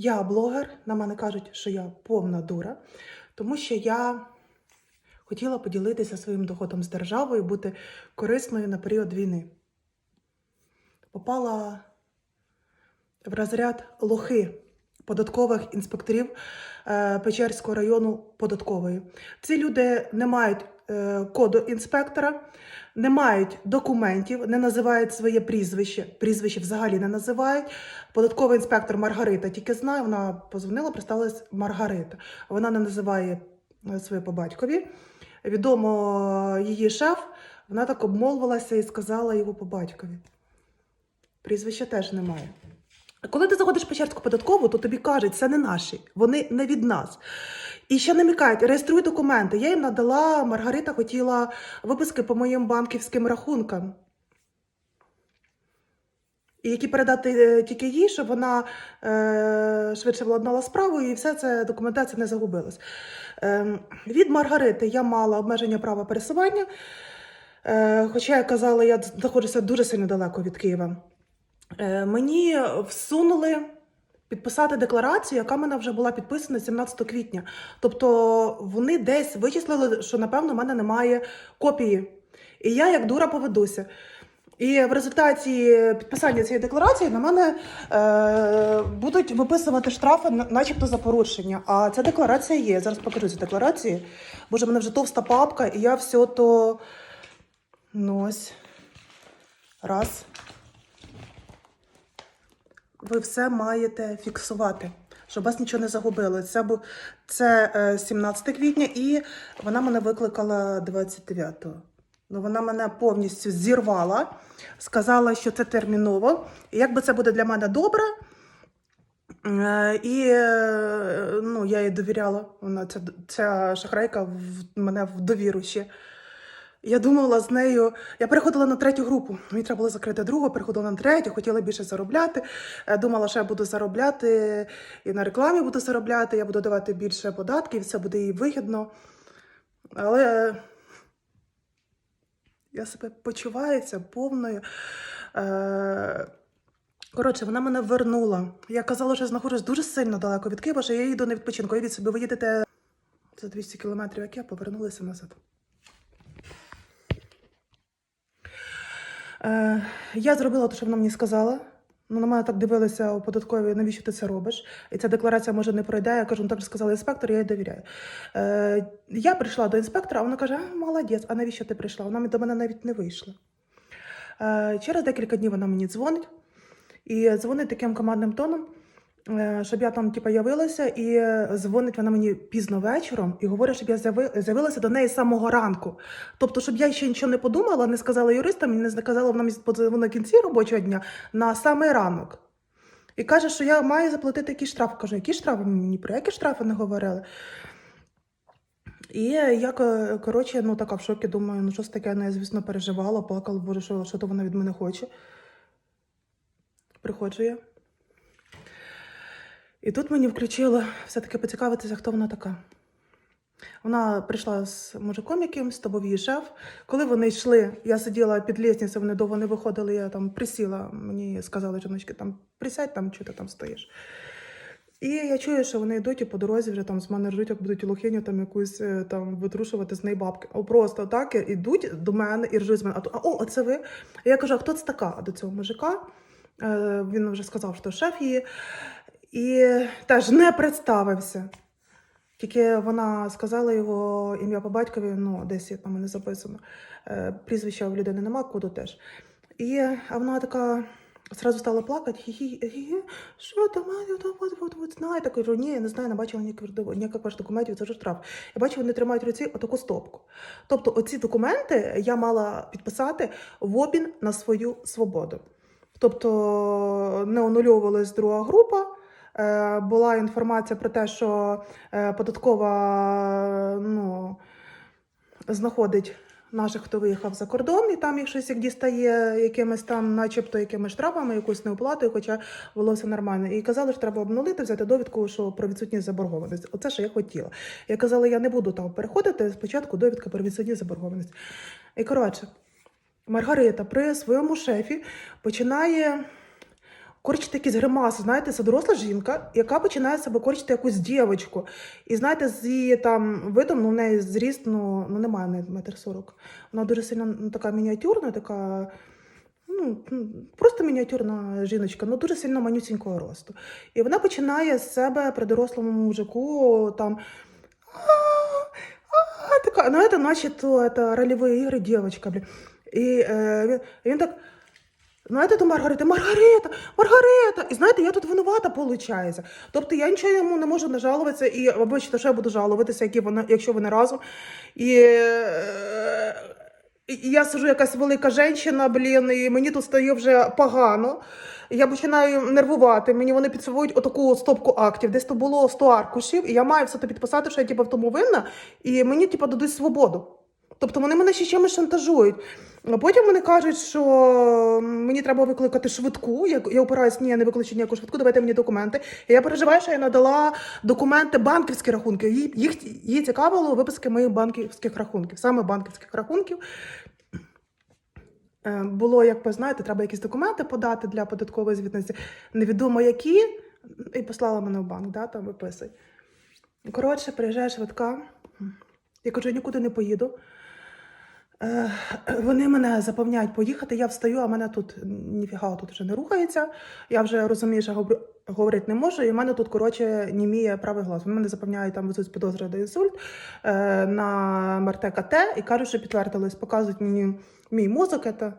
Я блогер, на мене кажуть, що я повна дура, тому що я хотіла поділитися своїм доходом з державою, бути корисною на період війни. Попала в розряд лохи податкових інспекторів е, Печерського району податкової. Ці люди не мають коду інспектора, не мають документів, не називають своє прізвище. Прізвище взагалі не називають. Податковий інспектор Маргарита тільки знає, вона позвонила, представилась Маргарита. Вона не називає е, своє по батькові. Відомо її шеф, вона так обмолвилася і сказала його по батькові. Прізвища теж немає. Коли ти заходиш в Печерську податкову, то тобі кажуть, це не наші, вони не від нас. І ще намікають, реєструй документи. Я їм надала, Маргарита хотіла виписки по моїм банківським рахункам. Які передати е, тільки їй, щоб вона е, швидше владнала справу, і все це документація не загубилась. Е, від Маргарити я мала обмеження права пересування, е, хоча я казала, я знаходжуся дуже сильно далеко від Києва. Е, мені всунули підписати декларацію, яка мене вже була підписана 17 квітня. Тобто вони десь вичислили, що напевно в мене немає копії. І я як дура поведуся. І в результаті підписання цієї декларації на мене е, будуть виписувати штрафи, начебто за порушення. А ця декларація є. Зараз покажу ці декларації. Боже, в мене вже товста папка, і я все то. Ну ось. Раз. Ви все маєте фіксувати, щоб вас нічого не загубило. Це був це е, 17 квітня, і вона мене викликала 29-го. Ну, вона мене повністю зірвала, сказала, що це терміново. І якби це буде для мене добре. Е, І е, ну, я їй довіряла. Вона ця, ця шахрайка в мене в довіру ще. Я думала з нею. Я переходила на третю групу. Мені треба було закрити другу, переходила на третю, хотіла більше заробляти. Е, Думала, що я буду заробляти і на рекламі буду заробляти, я буду давати більше податків, все буде їй вигідно. Але я себе почуваюся повною. Е... Коротше, вона мене вернула. Я казала, що знаходжусь дуже сильно далеко від Києва, що я їду на відпочинку. І від собі ви їдете за 200 кілометрів, як я повернулася назад. Е, я зробила те, що вона мені сказала. Ну, на мене так дивилися у податковій, навіщо ти це робиш? І ця декларація може не пройде. Я кажу, ну так сказала інспектор, я їй довіряю. Е, я прийшла до інспектора, вона каже: молодець, а навіщо ти прийшла? Вона до мене навіть не вийшла. Е, через декілька днів вона мені дзвонить і дзвонить таким командним тоном, щоб я там типу, явилася, і е, дзвонить вона мені пізно вечором і говорить, щоб я з'явилася до неї самого ранку. Тобто, щоб я ще нічого не подумала, не сказала юристам, не сказала, вона на кінці робочого дня на самий ранок. І каже, що я маю заплатити якийсь штраф. Кажу, які штрафи? Ні про які штрафи не говорили. І я, коротше, ну така в шокі, думаю, ну щось таке, ну я, звісно, переживала, плакала, боже, що, що то вона від мене хоче. Приходжу я. І тут мені включило все-таки поцікавитися, хто вона така. Вона прийшла з мужиком якимсь, то був її шеф. Коли вони йшли, я сиділа під лісницею, вони довго не виходили, я там присіла, мені сказали жіночки, там присядь, там чого ти там стоїш. І я чую, що вони йдуть і по дорозі вже там з мене ржуть, як будуть лохиню там якусь е, там витрушувати з неї бабки. О, просто так ідуть до мене і ржуть з мене. А, то, а о, це ви? Я кажу, а хто це така до цього мужика? Е, він вже сказав, що шеф її. І теж не представився. Тільки вона сказала його ім'я по батькові, ну, десь там мене записано. Е, прізвища в людини нема, коду теж. І а вона така зразу стала плакати. Хі-хі, хі-хі, що там, знаєте, кажу, ні, я не знаю, не бачила ніяких, ваших документів, це вже штраф. Я бачу, вони тримають руці отаку стопку. Тобто, оці документи я мала підписати в обмін на свою свободу. Тобто не онулювалась друга група. Е, Була інформація про те, що е, податкова ну, знаходить наших, хто виїхав за кордон, і там їх щось як дістає якимись там, начебто, якимись штрафами, якоюсь неоплатою, хоча було все нормально. І казали, що треба обнулити, взяти довідку, що про відсутність заборгованості. Оце що я хотіла. Я казала, я не буду там переходити. Спочатку довідка про відсутність заборгованості. І коротше, Маргарита при своєму шефі починає корчити якісь гримаси. Знаєте, це доросла жінка, яка починає себе корчити якусь дівочку. І знаєте, з її там видом, ну, в неї зріст, ну, ну немає в метр сорок. Вона дуже сильно ну, така мініатюрна, така. Ну, просто мініатюрна жіночка, ну дуже сильно манюсінького росту. І вона починає з себе при дорослому мужику там. Така, ну, это, наче то это рольові ігри, дівчинка. І е, він, він так. Знаєте, то Маргарита, Маргарита, Маргарита. І знаєте, я тут винувата, виходить. Тобто я нічого йому не можу нажалуватися, і вибачте, що я буду жалуватися, які вони, якщо вони разом. І, е, і я сижу якась велика жінка, блін, і мені тут стає вже погано. Я починаю нервувати. Мені вони підсовують отаку стопку актів. Десь то було 100 аркушів, і я маю все то підписати, що я типу, в тому винна, і мені типу, дадуть свободу. Тобто вони мене ще чимось шантажують. А потім вони кажуть, що мені треба викликати швидку. Я, я опираюсь, ні, я не викличу ніяку швидку, давайте мені документи. І я переживаю, що я надала документи банківські рахунки. Їй, їх, їй цікавило виписки моїх банківських рахунків, саме банківських рахунків. Е, Було, як ви знаєте, треба якісь документи подати для податкової звітності. Невідомо які, і послала мене в банк, да, там виписуй. Коротше, приїжджає швидка. Я кажу, я нікуди не поїду. Е, Вони мене запевняють поїхати, я встаю, а мене тут ніфіга тут вже не рухається. Я вже розумію, що говорити не можу, і в мене тут, коротше, німіє правий глаз. Вони мене запевняють, там везуть підозри до інсульт е, на МРТ КТ і кажуть, що підтвердились, показують мені мій мозок это,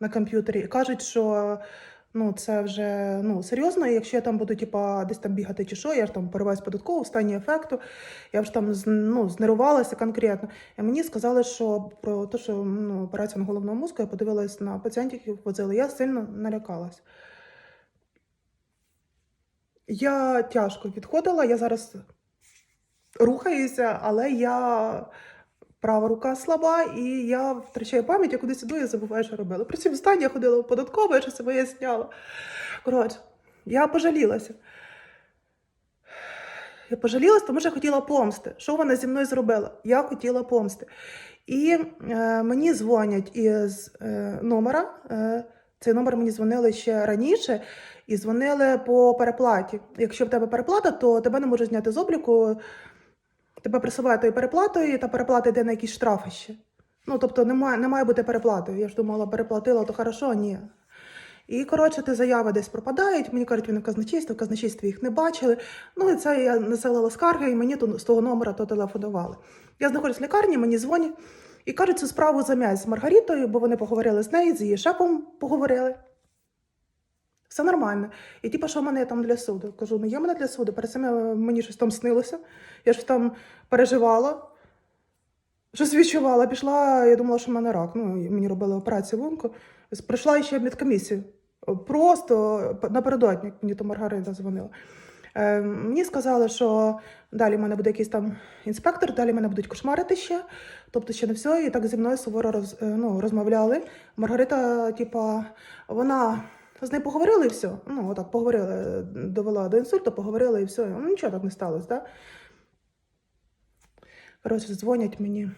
на комп'ютері і кажуть, що ну, це вже ну, серйозно, якщо я там буду типа, десь там бігати чи що, я ж там пориваюсь податково в стані ефекту, я вже там ну, знервувалася конкретно. І мені сказали, що про те, що ну, операція на головному мозку, я подивилась на пацієнтів, яких возили, я сильно налякалась. Я тяжко відходила, я зараз рухаюся, але я права рука слаба, і я втрачаю пам'ять, я кудись іду і забуваю, що робила. При цьому стані я ходила в податкову, я щось виясняла. Коротше, я пожалілася. Я пожалілась, тому що я хотіла помсти. Що вона зі мною зробила? Я хотіла помсти. І е, мені дзвонять із е, номера. Е, цей номер мені дзвонили ще раніше і дзвонили по переплаті. Якщо в тебе переплата, то тебе не можуть зняти з обліку, тебе присувають тою переплатою, та переплата йде на якісь штрафи ще. Ну, тобто не має, не має бути переплатою. Я ж думала, переплатила, то хорошо, ні. І, коротше, ті заяви десь пропадають. Мені кажуть, вони в казначействі, в казначействі їх не бачили. Ну, і це я населила скарги, і мені то, з того номера то телефонували. Я знаходжусь в лікарні, мені дзвонять і кажуть, цю справу зам'ять з Маргарітою, бо вони поговорили з нею, з її шефом поговорили. Все нормально. І типу, що в мене там для суду? Кажу, ну є мене для суду. Перед цим е, мені щось там снилося. Я ж там переживала, щось відчувала. Пішла, я думала, що в мене рак. Ну, мені робили операцію вунку. Прийшла ще медкомісію. Просто напередодні, мені то Маргарита дзвонила. Е, мені сказали, що далі в мене буде якийсь там інспектор, далі мене будуть кошмарити ще. Тобто ще не все. І так зі мною суворо роз, е, ну, розмовляли. Маргарита, типа, вона з нею поговорили і все. Ну, отак поговорили, довела до інсульту, поговорили і все. Ну, нічого так не сталося, так? Коротше, дзвонять мені.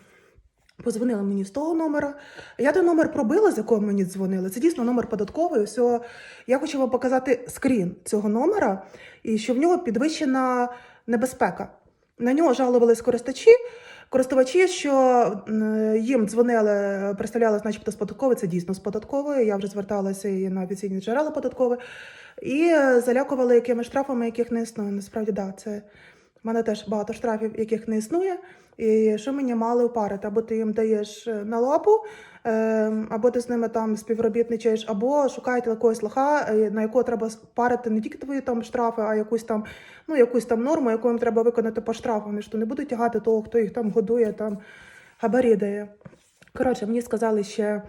Позвонили мені з того номера. Я той номер пробила, з якого мені дзвонили. Це дійсно номер податковий. Все. Я хочу вам показати скрін цього номера, і що в нього підвищена небезпека. На нього жалувались користувачі, користувачі, що їм дзвонили, представляли, начебто з податкової, це дійсно з податкової. Я вже зверталася і на офіційні джерела податкові, і залякували якими штрафами, яких не існує. Насправді, да, це в мене теж багато штрафів, яких не існує. І що мені мали впарити? Або ти їм даєш е, на лапу, або ти з ними там співробітничаєш, або шукаєте якогось лоха, е, на якого треба парити не тільки твої там штрафи, а якусь там, ну, якусь там норму, яку їм треба виконати по штрафу. Вони ж то не будуть тягати того, хто їх там годує, там габарі дає. Коротше, мені сказали ще.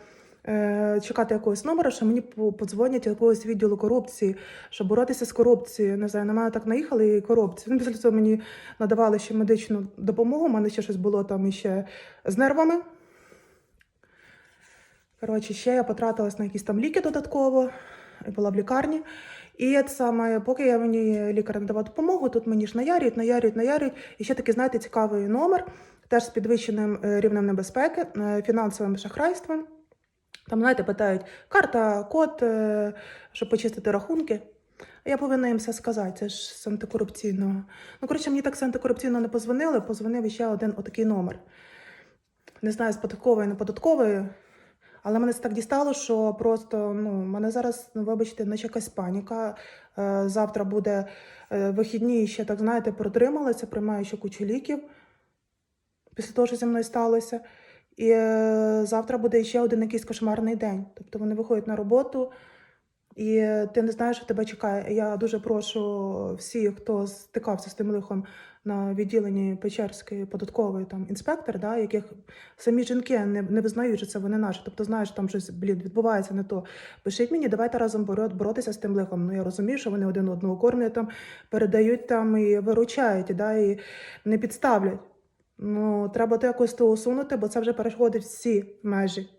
е, Чекати якогось номера, що мені подзвонять якогось відділу корупції, щоб боротися з корупцією. Не знаю, на мене так наїхали і корупцію. Ну, після цього мені надавали ще медичну допомогу. У мене ще щось було там іще з нервами. Коротше, ще я потратилась на якісь там ліки додатково, була в лікарні. І це саме, поки я мені лікар надавав допомогу, тут мені ж наярюють, наярюють, наярюють. І ще такий, знаєте, цікавий номер, теж з підвищеним е, рівнем небезпеки, е, фінансовим шахрайством. Там, знаєте, питають карта, код, е, щоб почистити рахунки. Я повинна їм все сказати, це ж з антикорупційного. Ну, коротше, мені так з антикорупційного не позвонили, позвонив ще один отакий номер. Не знаю, з податкової, не податкової. Але мене це так дістало, що просто ну, мене зараз, ну, вибачте, наче якась паніка. Е, завтра буде е, вихідні, і ще так знаєте, протрималася, приймаю ще кучу ліків після того, що зі мною сталося. І е, завтра буде ще один якийсь кошмарний день. Тобто вони виходять на роботу, і ти не знаєш, що тебе чекає. Я дуже прошу всіх, хто стикався з тим лихом на відділенні Печерської податкової там інспектор, да, яких самі жінки не, не визнають, що це вони наші. Тобто, знаєш, там щось блін відбувається не то. Пишіть мені, давайте разом боро- боротися з тим лихом. Ну я розумію, що вони один одного кормлять там, передають там і виручають, да, і не підставлять. Ну, треба то якось то усунути, бо це вже переходить всі межі.